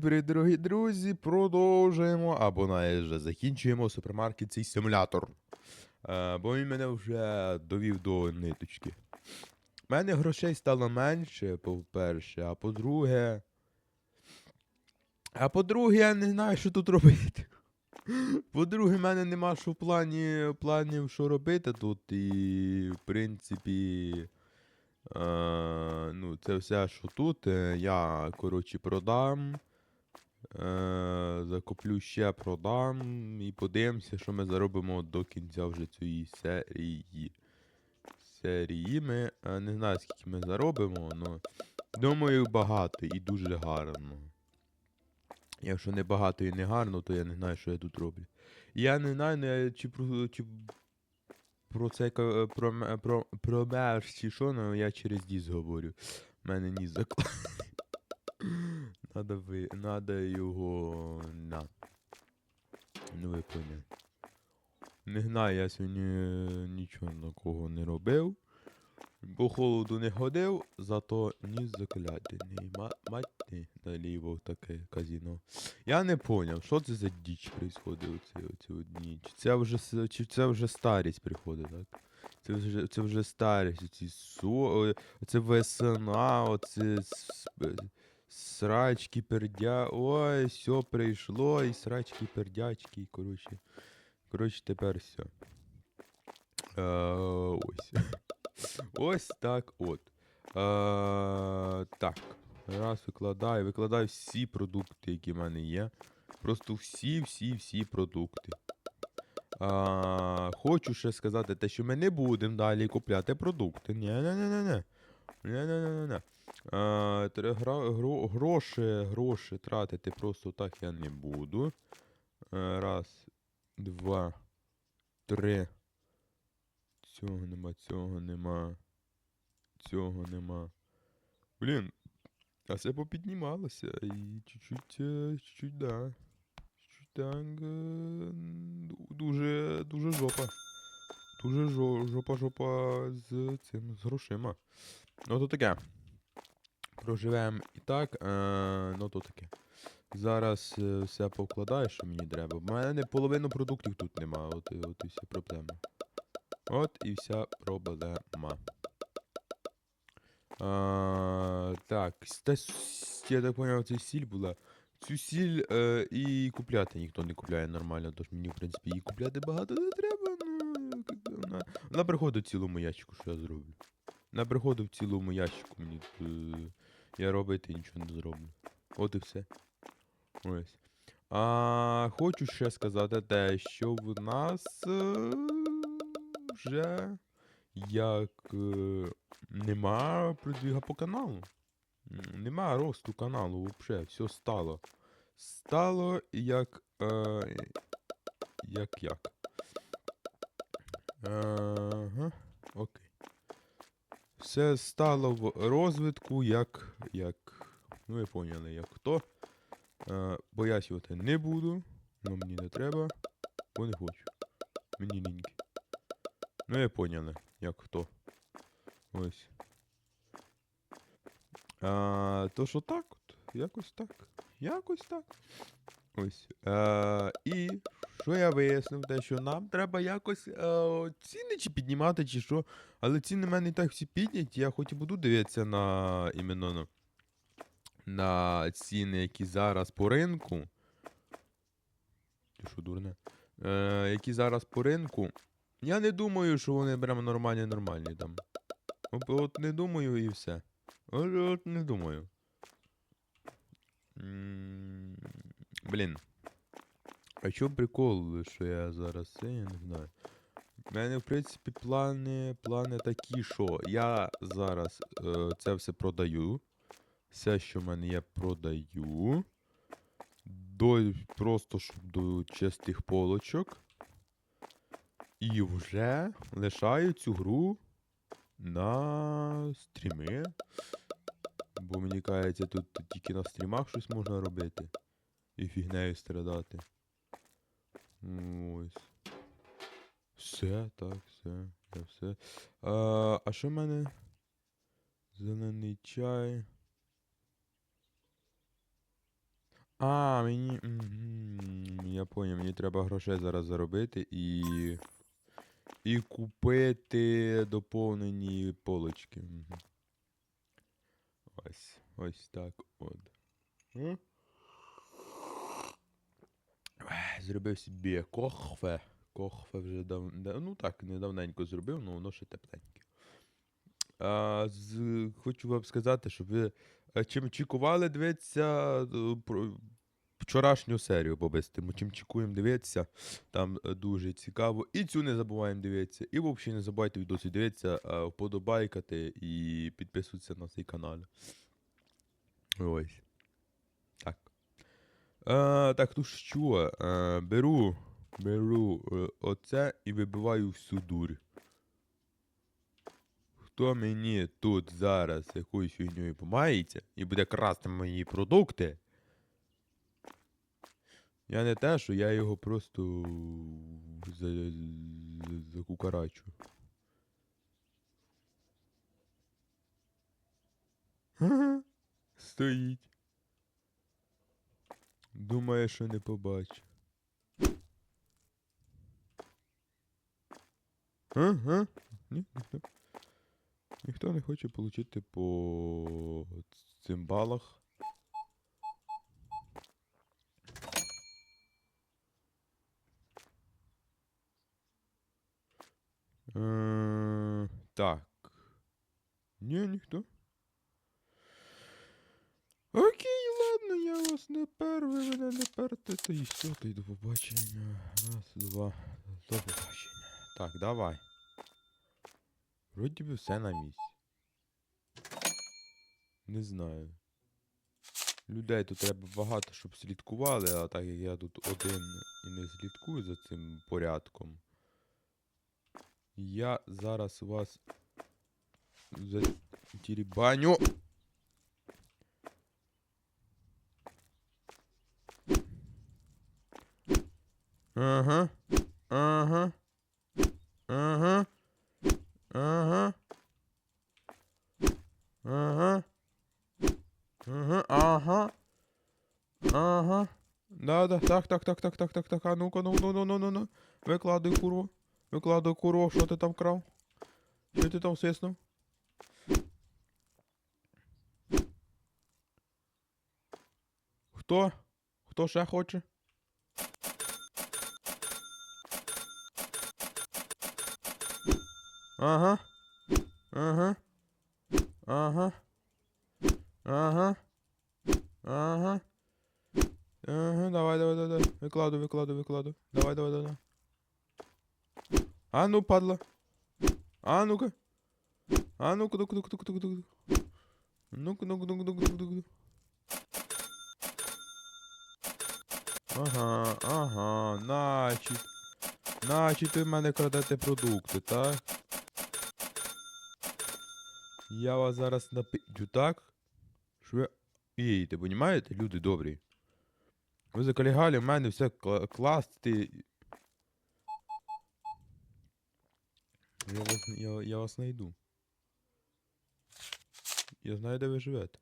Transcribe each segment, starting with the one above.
привіт, дорогі друзі! Продовжуємо, або навіть закінчуємо супермаркет цей симулятор. Е, бо він мене вже довів до ниточки. У мене грошей стало менше, по-перше, а по-друге. А по-друге, я не знаю, що тут робити. По-друге, в мене нема що в плані планів, що робити тут. І, в принципі. Е, ну, це все, що тут. е, Я, коротше, продам. Е, закуплю ще продам. І подивимося, що ми заробимо до кінця вже цієї серії. Серії ми. е, не знаю, скільки ми заробимо, але. Думаю, багато і дуже гарно. Якщо не багато і не гарно, то я не знаю, що я тут роблю. Я не знаю, ну, чи про, чи про це ка- про, м- про, про мерч чи що, ну я через діз говорю. У мене ніс заклад. Надо ви. Надо його. На. Ну ви. Не знаю, я сьогодні нічого такого не робив. По холоду не ходив, зато ніс заклятений. Ма- Мать наліво таке казіно. Я не поняв, що це за діч происходить оці, оці одні. Чи це вже чи це вже старість приходить, так? Це вже, це вже старість, оці со, оце весна, оце е, срачки, пердя. Ой, все прийшло, і срачки, пердячки, коротше. Коротше, тепер все. Е, ось. Ось так от. Е, так. Раз викладаю. Викладаю всі продукти, які в мене є. Просто всі, всі, всі продукти. А, хочу ще сказати те, що ми не будемо далі купляти продукти. ні Е, а, гра, гро, Гроші гроші тратити просто так я не буду. Е, раз, два, три. Цього нема, цього нема. Цього нема. Блін. А це попіднімалося і чуть-чуть, е, чуть-чуть, да. Чуть-чуть так. Дуже дуже жопа. Дуже жопа-жопа з цим з грошима. Ну то таке. Проживемо і так, е, ну то таке. Зараз е, все повкладаю, що мені треба. У мене половину продуктів тут нема, от, і- от і вся проблема. От і вся проблема. А, так, та я так поняв, це сіль була. Цю сіль е, і купляти ніхто не купляє нормально, тож мені, в принципі, її купляти багато не треба. Ну, вона, вона приходить в цілому ящику, що я зроблю. Вона приходить в цілому ящику, мені е, я робити нічого не зроблю. От і все. Ось. А, хочу ще сказати те, що в нас е, вже як е, нема продвіга по каналу. Нема росту каналу взагалі, все стало. Стало як. Е, як як. Окей. Все стало в розвитку як. як. Ну ви поняли, як хто. Е, пояснювати не буду, ну мені не треба, бо не хочу. Мені ліньки. Ну ви поняли, як хто. Ось. А, то що так от, якось так. Якось так. Ось. А, і що я вияснив, те, що нам треба якось е, ціни чи піднімати, чи що. Але ціни в мене і так всі підняті, я хоч і буду дивитися на іменно на, на ціни, які зараз по ринку. Ти що, дурне? Е, які зараз по ринку. Я не думаю, що вони прямо нормальні нормальні там. От, от не думаю і все. От, от не думаю. Блін. А чому прикол, що я зараз це, я не знаю. У мене, в принципі, плани, плани такі, що я зараз е, це все продаю. Все, що в мене є, продаю. До, просто щоб до чистих полочок. І вже лишаю цю гру на стріми. Бо мені кажеться, тут тільки на стрімах щось можна робити. І фігнею страдати. Ось. Все, так, все. Я все. А, а що в мене? Зелений чай. А, мені. Я поняв, мені треба грошей зараз заробити і. І купити доповнені полочки. Ось. Ось так от. Зробив собі кохфе. Кохфе вже дав... Ну так, недавненько зробив, але воно ще тепленьке. А, з... Хочу вам сказати, щоб ви е, чим очікували дивитися е, про вчорашню серію побисти. Чим чекуємо дивитися, там е, дуже цікаво. І цю не забуваємо дивитися. І взагалі не забувайте відосі дивитися, вподобайкати і підписуватися на цей канал. Ось. Так. Е, так, ну що, е, беру, беру е, оце і вибиваю всю дурь. Хто мені тут зараз якоюсь фігньою помається і буде красти мої продукти. Я не те, що я його просто за, за, закукарачу. Стоїть. Думає, що не побачить. Ага. Ні, ніхто. Ніхто не хоче отримати по цим балах. Е, Так. Ні, ніхто. Окей, вас не пер, ви мене не перте, то і все, то й до побачення. Раз, два, до побачення. Так, давай. Вроді би все на місці. Не знаю. Людей тут треба багато, щоб слідкували, а так як я тут один і не слідкую за цим порядком. Я зараз вас затірібаню. Ага. Ага. Ага. Ага. Ага. Ага. Ага. Ага. Да, да, так, так, так, так, так, так, так. А ну-ка, ну, ну, ну, ну, ну, ну. Викладуй, курво. Викладуй, курво, що ти там крав? Що ти там свиснув? Хто? Хто ще хоче? Ага. Ага. Ага. Ага. Ага. Ага, давай, давай, давай. Викладу, викладу, викладу. Давай, давай, давай. А ну, падла. А ну-ка. А ну-ка, ну-ка, ну-ка, ну-ка, ну-ка, ну-ка. Ну-ка, ну-ка, ну-ка, ну-ка, ну-ка, ну-ка. Ага, ага, значить. Значить, ви в мене крадете продукти, так? Я вас зараз напиджу так, що ви їдете, понімаєте, люди добрі? Ви заколігали в мене все кла- класти. Я вас, я, я вас знайду. Я знаю, де ви живете.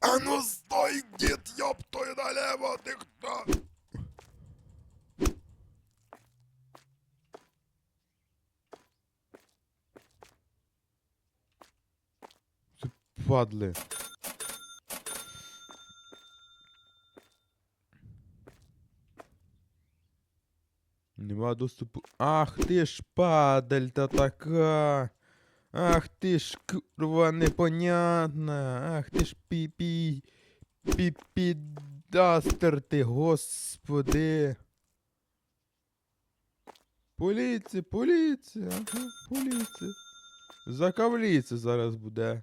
А ну стой, дід, ёб налево, ти хто? Це падли. Нема доступу. Ах ти ж падаль та така. Ах ти ж курва непонятна. Ах ти ж піпі. Піпідастер ти, господи. Поліція, поліція, ага, поліція. Закавліться зараз буде.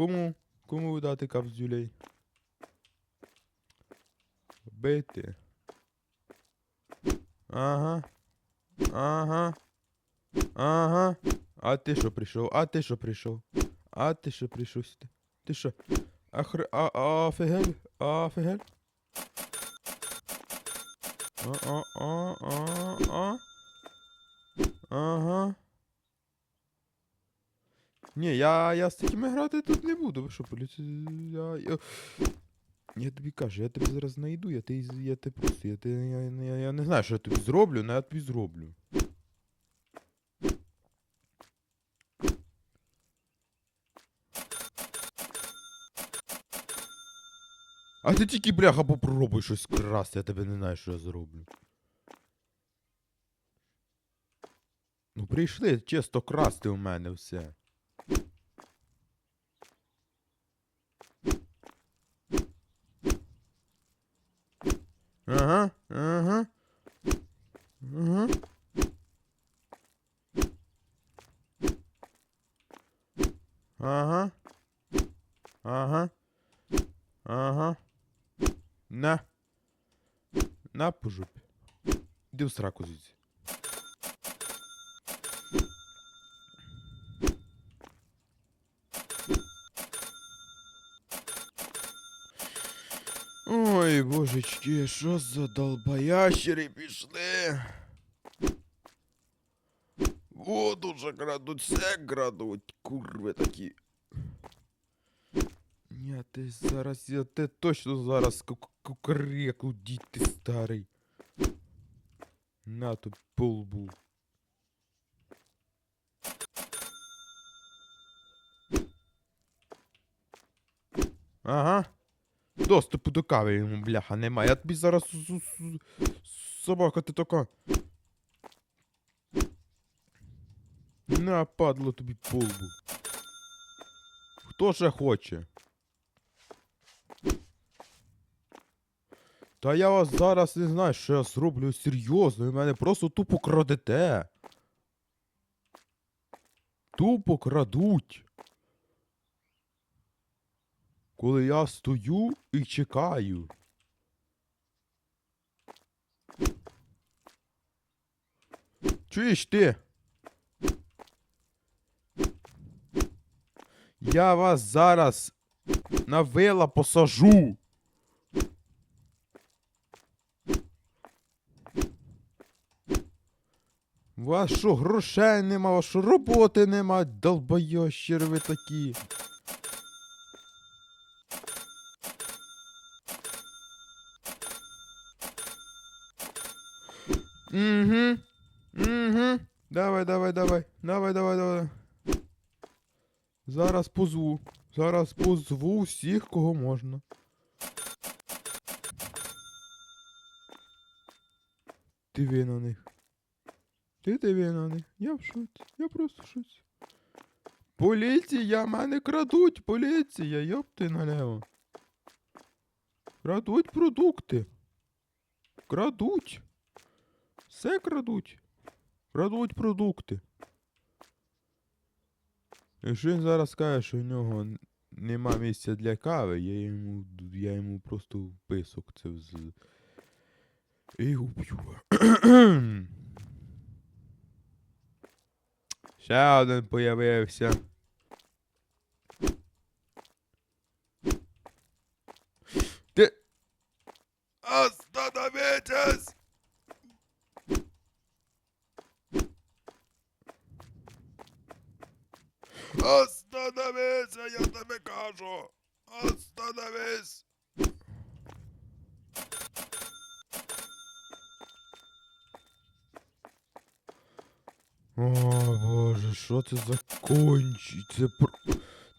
Кому? Кому видати капзюлей? Бити. Ага. Ага. Ага. А ти що прийшов? А ти що прийшов? А ти що прийшов сюди? Ти що? Ахр... А, а, офігель? Офігель? А, а, а, а, а. Ага. Ні, я, я з такими грати тут не буду. Ви що? Я, я... я тобі кажу, я тебе зараз знайду, я ти, я ти просто, я, ти, я, я, я не знаю, що я тобі зроблю, але я тобі зроблю. А ти тільки, бляха, попробуй щось красти, я тебе не знаю, що я зроблю. Ну прийшли чисто красти у мене все. Ага, ага. Ага. Ага. Ага. Ага. На. На по жопі. Іди в сраку звідси. Ой, божечки, що за долбоящери пішли? Воду же крадуть, все крадуть, курви такі. Ні, ти зараз, я ти точно зараз ку- кукареку, дідь ти старий. На тобі полбу. Ага. Доступу до кави йому, бляха, немає. Я тобі зараз собака ти така. На, падло тобі полбу. Хто ще хоче? Та я вас зараз не знаю, що я зроблю серйозно, ви мене просто тупо крадете. Тупо крадуть. Коли я стою і чекаю. Чуєш ти? Я вас зараз на вила посажу. У вас що, грошей нема, у вас що, роботи нема, долбойощери ви такі. Угу. Угу. Давай, давай, давай. Давай, давай, давай. Зараз позву. Зараз позву всіх, кого можна. Диви на них. Ти диви на них. Я в шоці. Я просто в шоці. Поліція, мене крадуть, поліція, йопти налево. Крадуть продукти. Крадуть. Все крадуть. Крадуть продукти. Якщо він зараз скаже, що в нього нема місця для кави, я йому, я йому просто в писок це з. І уб'ю. Ще один появився. Ти. Остановитесь! Остановись, я тебе кажу! Остановись! О, боже, що це за кончі? Це про...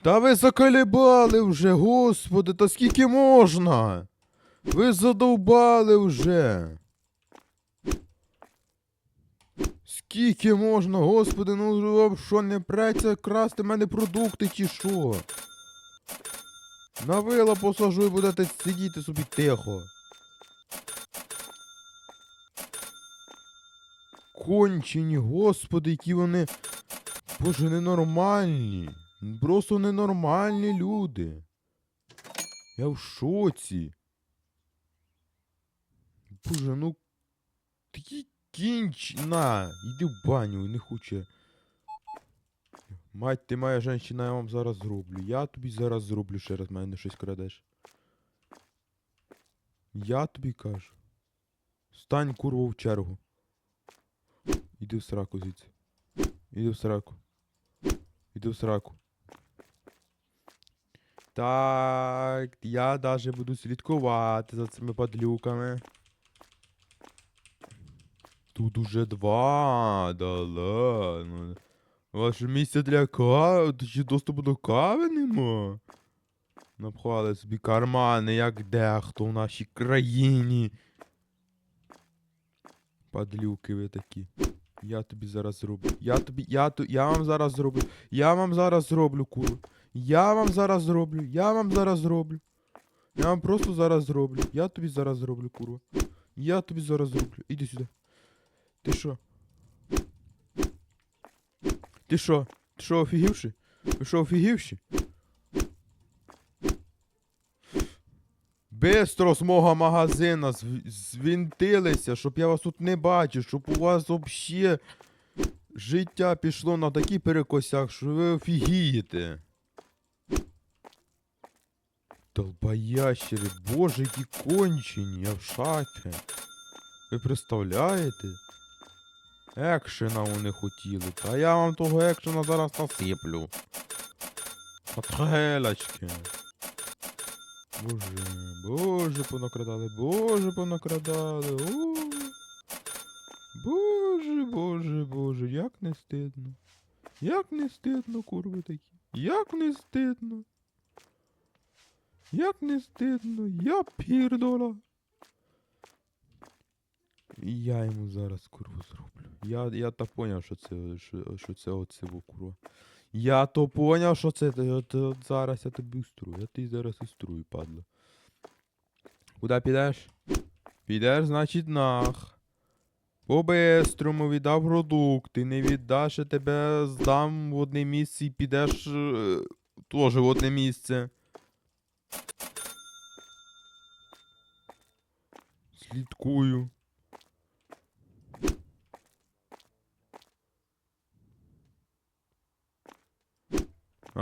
Та ви заколебали вже, господи, та скільки можна? Ви задовбали вже. Скільки можна, господи, ну що не преться красти в мене продукти чи що? На вила посажу і будете сидіти собі тихо. Кончені, господи, які вони. Боже, ненормальні. Просто ненормальні люди. Я в шоці. Боже, ну. Такі кінч. На, йди в баню, не хоче. Мать, ти моя жінка, я вам зараз зроблю. Я тобі зараз зроблю ще раз, мене щось крадеш. Я тобі кажу. Стань курва в чергу. Іди в сраку звідси. Іди в сраку. Іди в сраку. Так, я даже буду слідкувати за цими падлюками. Тут уже два, да ладно. Ваше місце для кави, ще доступу до кави нема. Напхали собі кармани, як дехто в нашій країні. Падлюки ви такі. Я тобі зараз зроблю. Я тобі. Я, ту- я вам зараз зроблю. Я вам зараз зроблю, курва. Я вам зараз зроблю. Я вам зараз зроблю. Я вам просто зараз зроблю. Я тобі зараз зроблю, курва. Я тобі зараз зроблю. Іди сюди. Ти що? Ти що? Ти що, офігівши? Ви що, офігівши? Бистро з мого магазина звінтилися, щоб я вас тут не бачив, щоб у вас взагалі життя пішло на такий перекосяк, що ви офігієте. Долбоящери, боже, які кончені, я в шаті. Ви представляєте? Екшена вони хотіли, та я вам того екшена зараз насиплю. Патрелочки. Боже, боже, понакрадали, боже, понакрадали. О. Боже, боже, боже, як не стидно. Як не стидно, курви такі. Як не стидно. Як не стидно, я пірдола. Я йому зараз курву зроблю. Я, я то поняв, що це, що, що це оце курва. Я то поняв, що це. От, от, от зараз я тобі устрою. Я тобі зараз устрою, падла. Куди підеш? Підеш, значить, нах. По-бистрому віддав продукти, не віддаш, я тебе здам в одне місце і підеш е, теж в одне місце. Слідкую.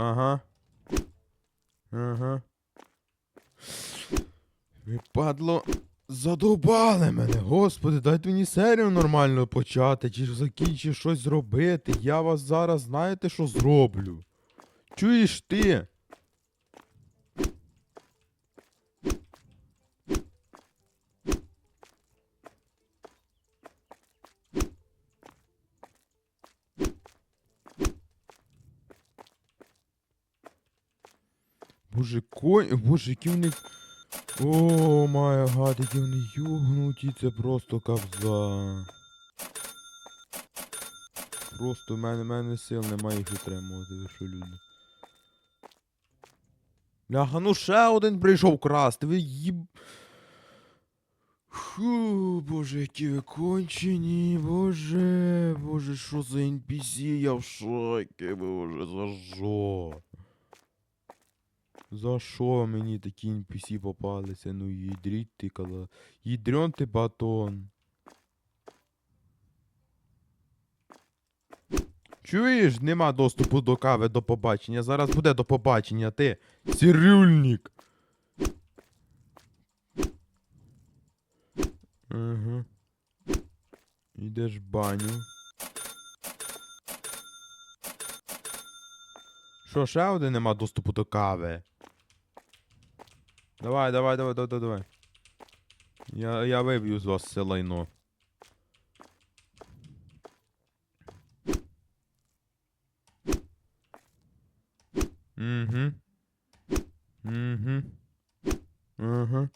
Ага. Ага. Ви падло. Задовбали мене, господи, дайте мені серію нормально почати, чи ж закінчив щось зробити. Я вас зараз знаєте, що зроблю. Чуєш ти? Боже, конь. Боже, які вони. О, май гад, які вони югнуті, це просто кавза. Просто в мене, мене сил немає їх утримувати, ви що люди. Ляга, ну ще один прийшов красти, ви їб... Фу, боже, які ви кончені, боже, боже, що за NPC, я в шокі, боже, за що? За що мені такі NPC попалися? Ну їдріть ти кала. Їдрьон ти батон. Чуєш, нема доступу до кави до побачення. Зараз буде до побачення, ти. Цирюльник. Ага. Ідеш в баню. Що, ще один нема доступу до кави? Давай, давай, давай, давай, давай. Я, я виб'ю з вас це лайно. Угу. Угу. Ага.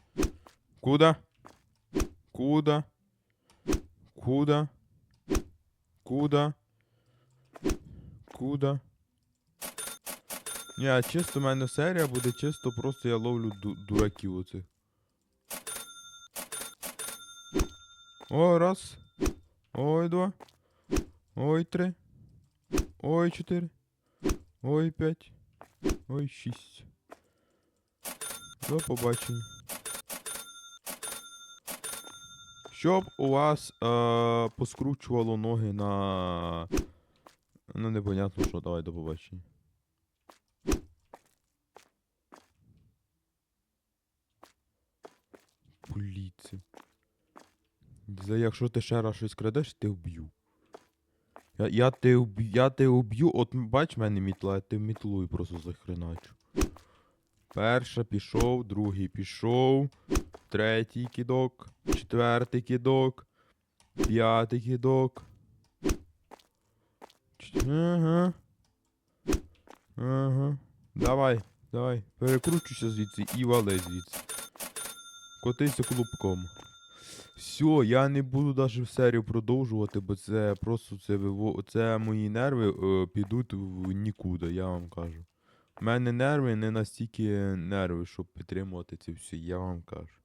Куда? Куда? Куда? Куда? Куда? Ні, а чисто в мене серія буде чисто, просто я ловлю ду дураків оцих. О, раз. Ой, два. Ой, три. Ой, чотири. Ой, п'ять. Ой, шість. До побачення. Щоб у вас е, поскручувало ноги на. Ну, непонятно що, давай до побачення. Поліція. За якщо ти ще раз щось крадеш, ти вб'ю. Я, я те вб'ю, я те вб'ю, от бач в мене мітла, я те мітлою просто захреначу. Перша пішов, другий пішов, третій кидок, четвертий кидок, п'ятий кидок. Ага. Ага. Давай, давай. Перекручуйся звідси і вали звідси. Котися клубком. Все, я не буду даже серію продовжувати, бо це просто це це мої нерви е, підуть в нікуди, я вам кажу. У мене нерви не настільки нерви, щоб підтримувати це все, я вам кажу.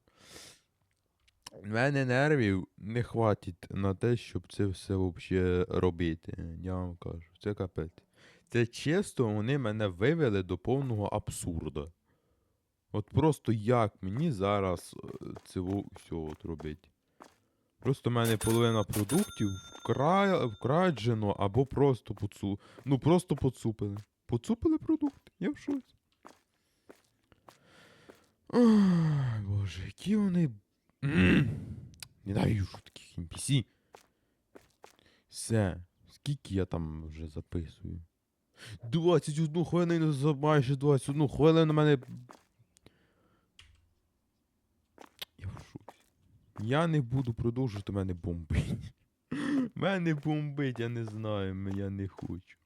У мене нервів не хватить на те, щоб це все взагалі робити. Я вам кажу. Це капець. Це чисто вони мене вивели до повного абсурда. От просто як мені зараз е, це все от робити? Просто в мене половина продуктів вкра... вкраджено або просто поцу... Ну просто поцупили. Поцупили продукти, я в шоці. Ой, боже, які вони. Ненавижу таких NPC. Все. Скільки я там вже записую? 21 хвилину за майже 21 хвилину мене. Я в шоці. Я не буду продовжувати, мене бомбить. Мене бомбить, я не знаю, я не хочу.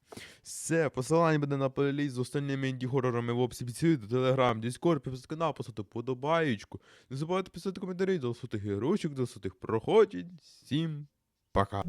Все, посилання буде на плейліст з остальними інді-хорорами в описі під телеграм, дискорд, підписати канал, поставити подобаєчку. Не забувайте писати коментарі, до сотих герочок, до сотих проходять. Всім пока.